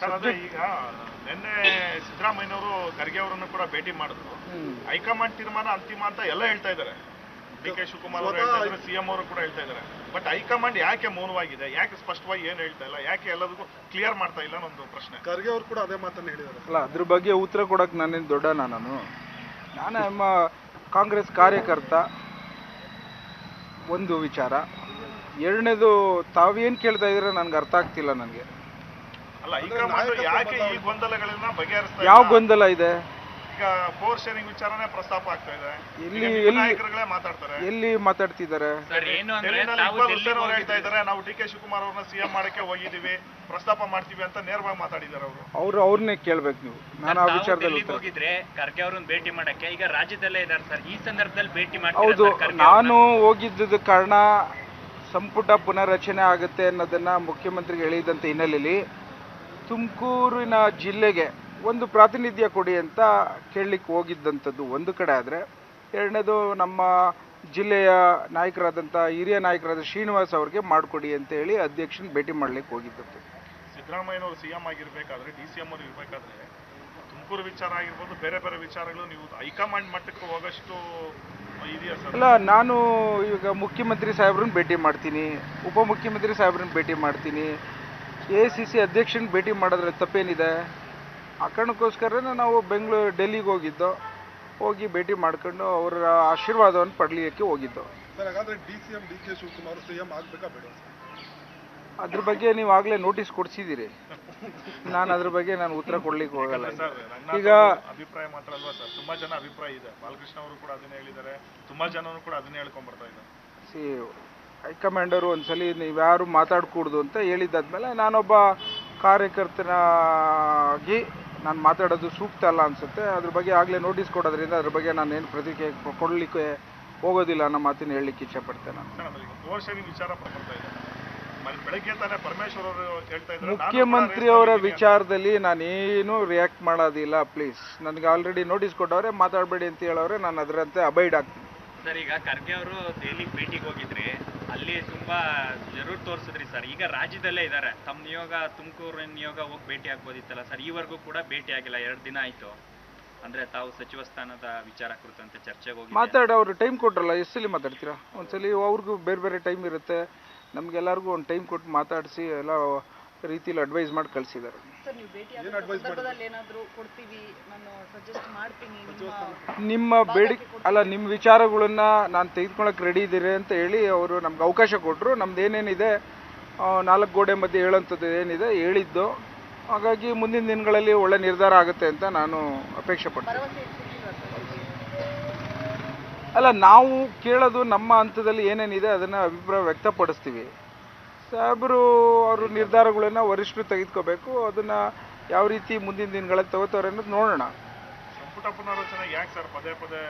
Sir ಅದೇ ಈಗ ನಿನ್ನೆ ಸಿದ್ದರಾಮಯ್ಯನವರು ಖರ್ಗೆ ಅವರನ್ನು ಕೂಡ ಭೇಟಿ ಮಾಡಿದ್ರು. ಹೈಕಮಾಂಡ್ ತೀರ್ಮಾನ ಅಂತಿಮ ಅಂತ ಎಲ್ಲ ಹೇಳ್ತಾ ಇದ್ದಾರೆ. ಡಿ ಕೆ ಶಿವಕುಮಾರ್ ಅವರು ಹೇಳ್ತಾ ಇದ್ದಾರೆ ಸಿಎಂ ಅವರು ಕೂಡ ಹೇಳ್ತಾ ಇದ್ದಾರೆ. ಬಟ್ ಹೈಕಮಾಂಡ್ ಯಾಕೆ ಮೌನವಾಗಿದೆ ಯಾಕೆ ಸ್ಪಷ್ಟವಾಗಿ ಏನು ಹೇಳ್ತಾ ಇಲ್ಲ ಯಾಕೆ ಎಲ್ಲದಕ್ಕೂ ಕ್ಲಿಯರ್ ಮಾಡ್ತಾ ಇಲ್ಲ ಒಂದು ಪ್ರಶ್ನೆ. ಖರ್ಗೆ ಅವರು ಕೂಡ ಅದೇ ಮಾತನ್ನು ಹೇಳಿದ್ದಾರೆ. ಅಲ್ಲ ಅದ್ರ ಬಗ್ಗೆ ಉತ್ತರ ಕೊಡಕ್ಕೆ ನಾನೇನು ದೊಡ್ಡ ನಾನು ನಾನು ನಮ್ಮ ಕಾಂಗ್ರೆಸ್ ಕಾರ್ಯಕರ್ತ ಒಂದು ವಿಚಾರ. ಎರಡನೇದು ತಾವೇನು ಕೇಳ್ತಾ ಇದ್ರೆ ನನಗೆ ಅರ್ಥ ಆಗ್ತಿಲ್ಲ ನನಗೆ. ಯಾಕೆ ಈ ಗೊಂದಲಗಳನ್ನ ಬಗೆಹರಿಸ್ತಾ ಯಾವ ಇಲ್ಲ? ಗೊಂದಲ ಇದೆ? ಈಗ ಫೋರ್ ಶೇರಿಂಗ್ ವಿಚಾರನೇ ಪ್ರಸ್ತಾಪ ಆಗ್ತಾ ಇದೆ. ಎಲ್ಲಿ- ನಾಯಕರುಗಳೇ ಮಾತಾಡ್ತಾರೆ. ಎಲ್ಲಿ ಮಾತಾಡ್ತಿದ್ದಾರೆ? ಹೇಳ್ತಾ. ಇದ್ದಾರೆ. ನಾವು ಡಿ ಕೆ ಶಿವಕುಮಾರ್ ಅವ್ರನ್ನ ಸಿಎಂ ಮಾಡಕ್ಕೆ ಹೋಗಿದೀವಿ ಪ್ರಸ್ತಾಪ ಮಾಡ್ತೀವಿ ಅಂತ ನೇರವಾಗಿ ಮಾತಾಡಿದ್ದಾರೆ ಅವರು. ಅವ್ರು ಅವ್ರನ್ನೇ ಕೇಳ್ಬೇಕು ನೀವು. ನಾನು ಆ ವಿಚಾರದಲ್ಲಿ ಹೋಗಿದ್ರೆ ಖರ್ಗೆ ಅವ್ರನ್ನ ಭೇಟಿ ಮಾಡಕ್ಕೆ ಈಗ ರಾಜ್ಯದಲ್ಲೇ ಇದ್ದಾರೆ ಸರ್. ಈ ಸಂದರ್ಭದಲ್ಲಿ ಭೇಟಿ ಮಾಡಿ ಹೌದು ನಾನು ಹೋಗಿದ್ದ ಕಾರಣ ಸಂಪುಟ ಪುನರ್ರಚನೆ ಆಗುತ್ತೆ ಅನ್ನೋದನ್ನ ಮುಖ್ಯಮಂತ್ರಿಗೆ ಹೇಳಿದಂತ ಹಿನ್ನೆಲೆಯಲ್ಲಿ ತುಮಕೂರಿನ ಜಿಲ್ಲೆಗೆ ಒಂದು ಪ್ರಾತಿನಿಧ್ಯ ಕೊಡಿ ಅಂತ ಕೇಳಲಿಕ್ಕೆ ಹೋಗಿದ್ದಂಥದ್ದು ಒಂದು ಕಡೆ ಆದರೆ. ಎರಡನೇದು ನಮ್ಮ ಜಿಲ್ಲೆಯ ನಾಯಕರಾದಂಥ ಹಿರಿಯ ನಾಯಕರಾದ ಶ್ರೀನಿವಾಸ್ ಅವ್ರಿಗೆ ಮಾಡಿಕೊಡಿ ಅಂತ ಹೇಳಿ ಅಧ್ಯಕ್ಷನ ಭೇಟಿ ಮಾಡಲಿಕ್ಕೆ ಹೋಗಿದ್ದದ್ದು. ಸಿದ್ದರಾಮಯ್ಯನವರು ಸಿಎಂ ಆಗಿರಬೇಕಾದ್ರೆ ಡಿ ಸಿ ಎಂ ಅವರು ಇರ್ಬೇಕಾದ್ರೆ ತುಮಕೂರು ವಿಚಾರ ಆಗಿರ್ಬೋದು ಬೇರೆ ಬೇರೆ ವಿಚಾರಗಳು ನೀವು ಹೈಕಮಾಂಡ್ ಮಟ್ಟಕ್ಕೆ ಹೋಗೋಷ್ಟು ಅಲ್ಲ ನಾನು ಈಗ ಮುಖ್ಯಮಂತ್ರಿ ಸಾಹೇಬ್ರನ್ನ ಭೇಟಿ ಮಾಡ್ತೀನಿ ಉಪಮುಖ್ಯಮಂತ್ರಿ ಸಾಹೇಬ್ರನ್ನ ಭೇಟಿ ಮಾಡ್ತೀನಿ ಎ ಸಿ ಸಿ ಅಧ್ಯಕ್ಷನ ಭೇಟಿ ಮಾಡಿದ್ರೆ ತಪ್ಪೇನಿದೆ? ಆ ಕಾರಣಕ್ಕೋಸ್ಕರನೇ ನಾವು ಬೆಂಗಳೂರು ಡೆಲ್ಲಿಗೆ ಹೋಗಿದ್ದು. ಹೋಗಿ ಭೇಟಿ ಮಾಡ್ಕೊಂಡು ಅವರ ಆಶೀರ್ವಾದವನ್ನು ಪಡಲಿಕ್ಕೆ ಹೋಗಿದ್ದು. ಸರ್ ಹಾಗಾದ್ರೆ D C M D K Shivakumar C M ಆಗ್ಬೇಕಾ ಬೇಡ? ಅದ್ರ ಬಗ್ಗೆ ನೀವು ಆಗಲೇ ನೋಟಿಸ್ ಕೊಡಿಸಿದ್ದೀರಿ. ನಾನು ಅದ್ರ ಬಗ್ಗೆ ನಾನು ಉತ್ತರ ಕೊಡ್ಲಿಕ್ಕೆ ಹೋಗಲ್ಲ. ಸರ್ ಈಗ ಅಭಿಪ್ರಾಯ ಮಾತ್ರ ಅಲ್ವಾ ಸರ್? ತುಂಬಾ ಜನ ಅಭಿಪ್ರಾಯ ಇದೆ. ಬಾಲಕೃಷ್ಣ ಅವರು ಕೂಡ ಅದನ್ನೇ ಹೇಳಿದ್ದಾರೆ. ತುಂಬಾ ಜನರು ಕೂಡ ಅದನ್ನೇ ಹೇಳ್ಕೊಂಡ್ಬರ್ತಾ ಇದ್ದಾರೆ. ಸಿ ಹೈಕಮಾಂಡರು ಒಂದ್ಸಲಿ ನೀವು ಯಾರು ಮಾತಾಡ್ಕೂಡ್ದು ಅಂತ ಹೇಳಿದ್ದಾದ್ಮೇಲೆ ನಾನೊಬ್ಬ ಕಾರ್ಯಕರ್ತನಾಗಿ ನಾನು ಮಾತಾಡೋದು ಸೂಕ್ತ ಅಲ್ಲ ಅನ್ಸುತ್ತೆ. ಅದ್ರ ಬಗ್ಗೆ ಆಗಲೇ ನೋಟಿಸ್ ಕೊಡೋದ್ರಿಂದ ಅದ್ರ ಬಗ್ಗೆ ನಾನು ಏನು ಪ್ರತಿಕ್ರಿಯೆ ಕೊಡಲಿಕ್ಕೆ ಹೋಗೋದಿಲ್ಲ ಅನ್ನೋ ಮಾತಿನ ಹೇಳಲಿಕ್ಕೆ ಇಷ್ಟಪಡ್ತೇನೆ ನಾನು. ಸರ್ ಅದ್ರಿಗೆ ಫೋರ್ ವಿಚಾರ ಬರ್ತಾ ಇದೆ. ಮನೆ ಬೆಳಗ್ಗೆ ತಾನೇ ಅವರು ಹೇಳ್ತಾ ಇದ್ದಾರೆ. ಮುಖ್ಯಮಂತ್ರಿ ಅವರ ಮಾಡಿದ್ದೀನಿ ಅಂತ. ವಿಚಾರದಲ್ಲಿ ನಾನೇನು ರಿಯಾಕ್ಟ್ ಮಾಡೋದಿಲ್ಲ ಪ್ಲೀಸ್ ನನಗೆ ಆಲ್ರೆಡಿ ನೋಟಿಸ್ ಕೊಟ್ಟವ್ರೆ ಮಾತಾಡಬೇಡಿ ಅಂತ ಹೇಳೋರೆ ನಾನು ಅದರಂತೆ ಅಬೈಡ್ ಆಗ್ತೀನಿ. ಸರ್ ಈಗ ಖರ್ಗೆ ಅವರು ದೆಹಲಿಗೆ ಭೇಟಿಗೆ ಹೋಗಿದ್ರಿ ಅಲ್ಲಿ ತುಂಬಾ ಜರೂರ್ ತೋರಿಸಿದ್ರಿ ಸರ್. ಈಗ ರಾಜ್ಯದಲ್ಲೇ ಇದ್ದಾರೆ ತಮ್ಮ ನಿಯೋಗ ತುಮಕೂರು ನಿಯೋಗ ಹೋಗಿ ಭೇಟಿ ಆಗ್ಬೋದಿತ್ತಲ್ಲ ಸರ್. ಈವರೆಗೂ ಕೂಡ ಭೇಟಿ ಆಗಿಲ್ಲ. ಎರಡು ದಿನ ಆಯ್ತು. ಅಂದ್ರೆ ತಾವು ಸಚಿವ ಸ್ಥಾನದ ವಿಚಾರ ಕುರಿತಂತೆ ಚರ್ಚೆಗೆ ಹೋಗಿ ಮಾತಾಡಿ ಅವರು ಟೈಮ್ ಕೊಟ್ರಲ್ಲ, ಎಷ್ಟು ಸಲ ಮಾತಾಡ್ತೀರಾ? ಒಂದ್ಸಲಿ ಅವ್ರಿಗೂ ಬೇರೆ ಬೇರೆ ಟೈಮ್ ಇರುತ್ತೆ. ನಮ್ಗೆಲ್ಲರಿಗೂ ಒಂದು ಟೈಮ್ ಕೊಟ್ಟು ಮಾತಾಡಿಸಿ ಎಲ್ಲ ರೀತಿಲಿ ಅಡ್ವೈಸ್ ಮಾಡಿ ಕಳಿಸಿದ್ದಾರೆ. ಸರ್ ನೀವು ಭೇಟಿ ಏನ್ ಆದ advice ಕೊಡ್ತೀವಿ ನಾನು ಸಜೆಸ್ಟ್ ಮಾಡ್ತೀನಿ ನಿಮ್ಮ ನಿಮ್ಮ ಬೇಡಿಕೆ ಅಲ್ಲ ನಿಮ್ಮ ವಿಚಾರಗಳನ್ನ ನಾನು ತೆಗೆದುಕೊಳ್ಳೋಕೆ ರೆಡಿ ಇದ್ದೀರಿ ಅಂತ ಹೇಳಿ ಅವರು ನಮ್ಗೆ ಅವಕಾಶ ಕೊಟ್ಟರು ನಮ್ದು ಏನೇನಿದೆ ನಾಲ್ಕು ಗೋಡೆ ಮಧ್ಯೆ ಹೇಳೋಂಥದ್ದು ಏನಿದೆ ಹೇಳಿದ್ದು. ಹಾಗಾಗಿ ಮುಂದಿನ ದಿನಗಳಲ್ಲಿ ಒಳ್ಳೆ ನಿರ್ಧಾರ ಆಗುತ್ತೆ ಅಂತ ನಾನು ಅಪೇಕ್ಷೆ ಪಡ್ತೀನಿ. ಅಲ್ಲ ನಾವು ಕೇಳೋದು ನಮ್ಮ ಹಂತದಲ್ಲಿ ಏನೇನಿದೆ ಅದನ್ನು ಅಭಿಪ್ರಾಯ ವ್ಯಕ್ತಪಡಿಸ್ತೀವಿ. ಸಾಹೇಬರು ಅವರು ನಿರ್ಧಾರಗಳನ್ನ ವರಿಷ್ಠರು ತೆಗೆದುಕೋಬೇಕು. ಅದನ್ನು ಯಾವ ರೀತಿ ಮುಂದಿನ ದಿನಗಳಲ್ಲಿ ತಗೋತಾರೆ ಅನ್ನೋದು ನೋಡೋಣ. ಸಂಪುಟ ಪುನರ್ರಚನೆ ಯಾಕೆ ಸರ್? ಪದೇ ಪದೇ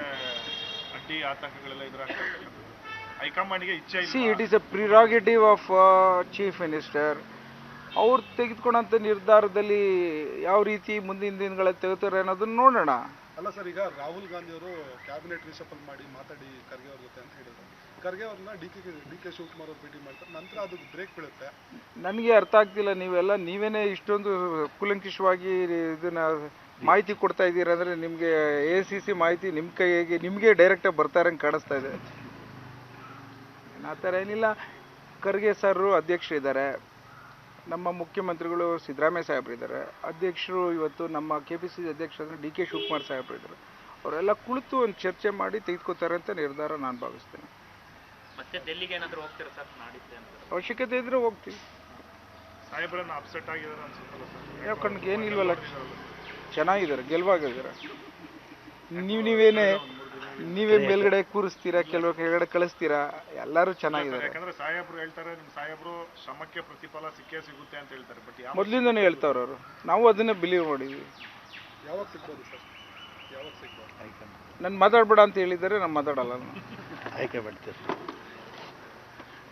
ಅಡ್ಡಿ ಆತಂಕಗಳೆಲ್ಲ ಹೈಕಮಾಂಡ್ಗೆ ಇಚ್ಛೆ see it is a prerogative of chief minister ಅವ್ರು ತೆಗೆದುಕೊಂಡಂಥ ನಿರ್ಧಾರದಲ್ಲಿ ಯಾವ ರೀತಿ ಮುಂದಿನ ದಿನಗಳಲ್ಲಿ ತೆಗಿತಾರೆ ಅನ್ನೋದನ್ನ ನೋಡೋಣ. ಅಲ್ಲ ಸರ್ ಈಗ ರಾಹುಲ್ ಗಾಂಧಿ ಅವರು ಕ್ಯಾಬಿನೆಟ್ ರಿಸಫಲ್ ಮಾಡಿ ಮಾತಾಡಿ ಖರ್ಗೆ ಅವ್ರ ಜೊತೆ ಅಂತ ಹೇಳಿದ್ರು. ಖರ್ಗೆ ಅವ್ರನ್ನ D K D K Shivakumar ಅವ್ರು ಭೇಟಿ ಮಾಡ್ತಾರೆ. ನಂತರ ಅದು ಬ್ರೇಕ್ ಬೀಳುತ್ತೆ. ನನಗೆ ಅರ್ಥ ಆಗ್ತಿಲ್ಲ, ನೀವೆಲ್ಲ ನೀವೇನೇ ಇಷ್ಟೊಂದು ಕೂಲಂಕಿಷವಾಗಿ ಇದನ್ನ ಮಾಹಿತಿ ಕೊಡ್ತಾ ಇದ್ದೀರಾ ಅಂದರೆ ನಿಮಗೆ ಎ ಸಿ ಸಿ ಮಾಹಿತಿ ನಿಮ್ಮ ಕೈಗೆ, ನಿಮಗೆ ಡೈರೆಕ್ಟಾಗಿ ಬರ್ತಾರೆ ಕಾಣಿಸ್ತಾ ಇದೆ. ಆ ಥರ ಏನಿಲ್ಲ. ಖರ್ಗೆ ಸರ್ ಅಧ್ಯಕ್ಷರಿದ್ದಾರೆ ನಮ್ಮ ಮುಖ್ಯಮಂತ್ರಿಗಳು ಸಿದ್ದರಾಮಯ್ಯ ಸಾಹೇಬ್ರಿದ್ದಾರೆ ಅಧ್ಯಕ್ಷರು ಇವತ್ತು ನಮ್ಮ ಕೆ ಪಿ ಸಿ ಅಧ್ಯಕ್ಷ ಅಂದರೆ ಡಿ ಕೆ ಶಿವಕುಮಾರ್ ಸಾಹೇಬರಿದ್ದಾರೆ ಅವರೆಲ್ಲ ಕುಳಿತು ಒಂದು ಚರ್ಚೆ ಮಾಡಿ ತೆಗೆದುಕೋತಾರೆ ಅಂತ ನಿರ್ಧಾರ ನಾನು ಭಾವಿಸ್ತೇನೆ. ಮತ್ತೆ ಡೆಲ್ಲಿಗೆ ಏನಾದರೂ ಹೋಗ್ತೀರಾ ಸರ್? ನಾಡಿದ್ದೆ ಅಂತ ಅವಶ್ಯಕತೆ ಇದ್ರೆ ಹೋಗ್ತೀವಿ. ಸಾಹೇಬ್ರನ್ನ ಅಪ್ಸೆಟ್ ಆಗಿದ್ದಾರೆ ಅನ್ಸುತ್ತಲ್ಲ ಸರ್? ಯಾವ ಕಣ್ಣಿಗೆ ಏನಿಲ್ವಲ್ಲ. ಚೆನ್ನಾಗಿದ್ದಾರೆ ಗೆಲ್ವಾಗಿದ್ದಾರೆ. ನೀವು ನೀವೇನೇ ನೀವೇ ಮೇಲ್ಗಡೆ ಕೂರಿಸ್ತೀರಾ ಕೆಲವು ಕೆಳಗಡೆ ಕಳಿಸ್ತೀರಾ ಎಲ್ಲರೂ ಚೆನ್ನಾಗಿದ್ದಾರೆ. ಯಾಕಂದ್ರೆ ಸಾಹೇಬ್ರು ಹೇಳ್ತಾರೆ ನಿಮ್ಮ ಸಾಹೇಬ್ರು ಶ್ರಮಕ್ಕೆ ಪ್ರತಿಫಲ ಸಿಕ್ಕೇ ಸಿಗುತ್ತೆ ಅಂತ ಹೇಳ್ತಾರೆ ಬಟ್ ಯಾವ ಮೊದಲಿಂದನೇ ಹೇಳ್ತಾವ್ರು ಅವರು. ನಾವು ಅದನ್ನೇ ಬಿಲೀವ್ ಮಾಡಿದ್ವಿ. ಯಾವಾಗ ಸಿಗ್ಬೋದು ಸರ್? ಯಾವಾಗ ಸಿಗ್ಬೋದು ನಾನು ಮಾತಾಡ್ಬೇಡ ಅಂತ ಹೇಳಿದ್ದಾರೆ ನಾನು ಮಾತಾಡಲ್ಲ ನಾನು. ಆಯ್ಕೆ ಮಾಡ್ತೀರಿ